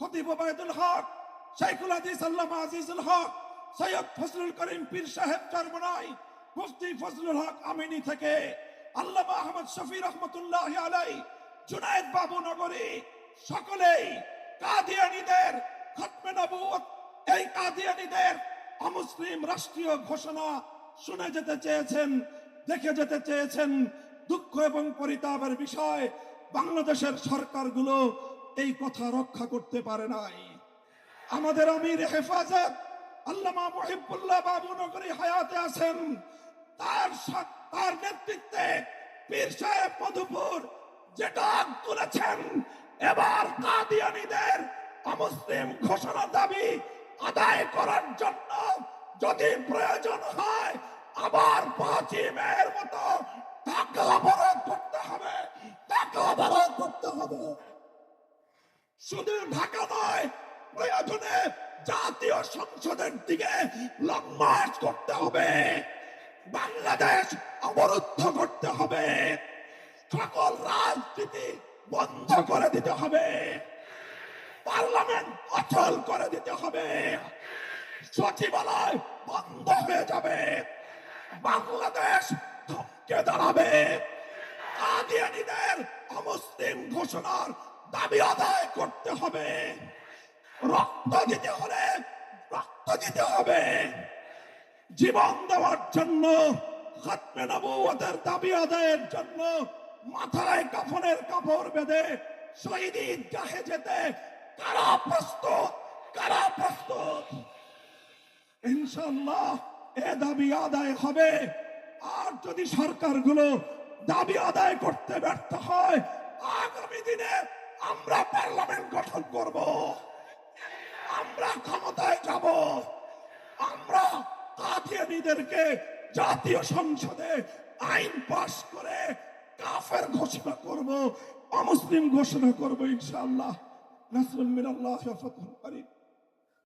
খতিব ওবায়দুল হক, শাইখুল হাদিস আল্লামা আজিজুল হক, সৈয়দ ফজলুল করিম পীর সাহেব চরমনাই, মুফতি ফজলুল হক আমিনী থেকে, আল্লামা আহমদ শফি রহমতুল্লাহ আলাই জুনায়েদ বাবু নগরী, সকলেই কাদিয়ানীদের খতমে নবুয়ত এই কাদিয়ানীদের অমুসলিম রাষ্ট্রীয় ঘোষণা শুনে যেতে চেয়েছেন, দেখে যেতে চেয়েছেন, দুঃখ এবং পরিতাপের বিষয় বাংলাদেশের সরকারগুলো এই কথা রক্ষা করতে পারে নাই। আমাদের আমির হেফাজত আল্লামা মহিবুল্লাহ বাবু নগরী হায়াতে আছেন। তার তার নেতৃত্বে পীর সাহেব মধুপুর যে ডাক তুলেছেন, এবার কাদিয়ানীদের অমুসলিম ঘোষণা দাবি আদায় করার জন্য যদি প্রয়োজন হয়, আবার পাঁচই মেয়ের মতো তাকে অবরোধ করতে হবে। তাকে অবরোধ করতে হবে। শুধু ঢাকা নয়। প্রয়োজনে জাতীয় সংসদের দিকে লং মার্চ করতে হবে। বাংলাদেশ অবরুদ্ধ করতে হবে। সকল রাজনীতি বন্ধ করে দিতে হবে। পার্লামেন্ট অচল করে দিতে হবে। সচিবালয় বন্ধ হয়ে যাবে। বাংলাদেশ থমকে দাঁড়াবে। কাদিয়ানীদের অমুসলিম ঘোষণার দাবি আদায় করতে হবে। রক্ত দিতে হলে রক্ত দিতে হবে। জীবন দেওয়ার জন্য, খাতমে নবুয়তের দাবি আদায়ের জন্য মাথায় কাফনের কাপড় বেঁধে শহীদ ঈদগাহে যেতে কারা প্রস্তুত? কারা প্রস্তুত? ইনশাল্লাহ এ দাবি আদায় হবে। আর যদি সরকারগুলো দাবি আদায় করতে ব্যর্থ হয়, আগামী দিনে আমরা পার্লামেন্ট গঠন করব। আমরা ক্ষমতায় যাব। আমরা কাথিয়ানিদেরকে জাতীয় সংসদে আইন পাশ করে কাফের ঘোষণা করব, অমুসলিম ঘোষণা করব, ইনশাআল্লাহ। নাসরুল মিনাল্লাহ ফাতহুল করিম।